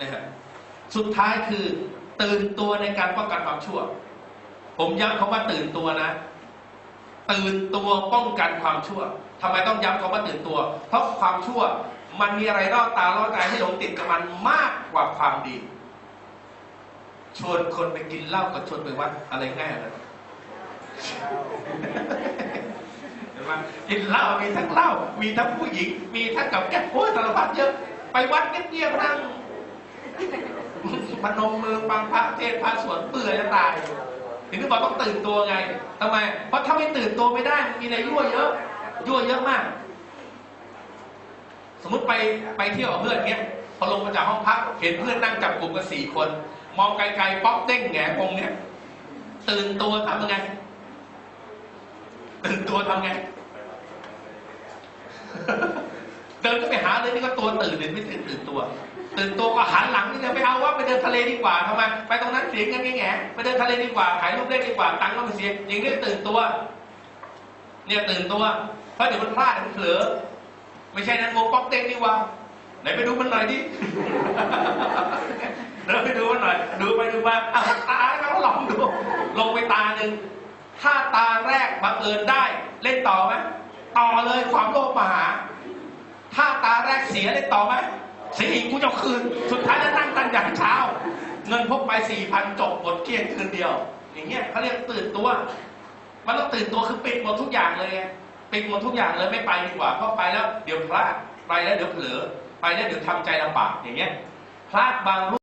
นะฮะสุดท้ายคือตื่นตัวในการป้องกันความชั่ว ผมย้ำคำว่าตื่นตัวนะ ตื่นตัวป้องกันความชั่วทำไมต้องย้ำคำว่าตื่นตัว เพราะความชั่วมันมีอะไรรอดตาล่อใจให้หลงติดกับมันมากกว่าความดี ชวนคนไปกินเหล้ากับชวนไปวัดอะไรง่ายเลยเห็นไหมกินเหล้ามีทั้งเหล้ามีทั้งผู้หญิง มีทั้งกับแก้โอ้ยสารพัดเยอะ ไปวัดเงียบๆนั่ง พนมมือฟังพระเทศพระสวดเบื่อจะตาย ถึงได้บอกต้องตื่นตัวไงทำไม เพราะถ้าไม่ตื่นตัวไม่ได้มันมีอะไรยั่วเยอะ ยั่วเยอะมาก สมมติไปไปเที่ยวกับเพื่อนเงี้ย พอลงมาจากห้องพัก เห็นเพื่อนนั่งจับกลุ่มกันสี่คน มองไกลๆป๊อกเด้งแหงงเนี้ยตื่นตัวทำยังไง ตื่นตัวทำไง เดินก็ไปหาเลยนี่ก็ตัวตื่นเลยไม่ตื่นตื่นตัว ตื่นตัวก็หันหลังนี่จะไปเอาว่าไปเดินทะเลดีกว่าทำไมไปตรงนั้นเสียเงินแง่ไปเดินทะเลดีกว่าถ่ายรูปเล่นดีกว่าตังค์ก็ไม่เสียอย่างนี้ตื่นตัว เนี่ยตื่นตัวเพราะเดี๋ยวมันพลาดมันเผลอไม่ใช่นั้นโมป๊อกเต้งนี่ว่าไหนไปดูมันหน่อยดิเดินไปดูมันหน่อย ดูไปดูมาอ้าวตาแล้วลองดูลงไปตาหนึ่งถ้าตาแรกบังเอิญได้ เล่นต่อไหมต่อเลยความโลภมหา ถ้าตาแรกเสียเล่นต่อไหม สียอีกกูจะคืน สุดท้ายจะนั่งตั้งยันเช้า เงินพกไปสี่พันจบหมดเกลี้ยงคืนเดียว อย่างเงี้ยเขาเรียกตื่นตัว มันต้องตื่นตัวคือปิดหมดทุกอย่างเลยปิดหมดทุกอย่างเลยไม่ไปดีกว่าเพราะไปแล้ว เดี๋ยวพลาดไปแล้วเดี๋ยวเผลอไปแล้วเดี๋ยวทำใจลำบากอย่างเงี้ยพลาดบางรูป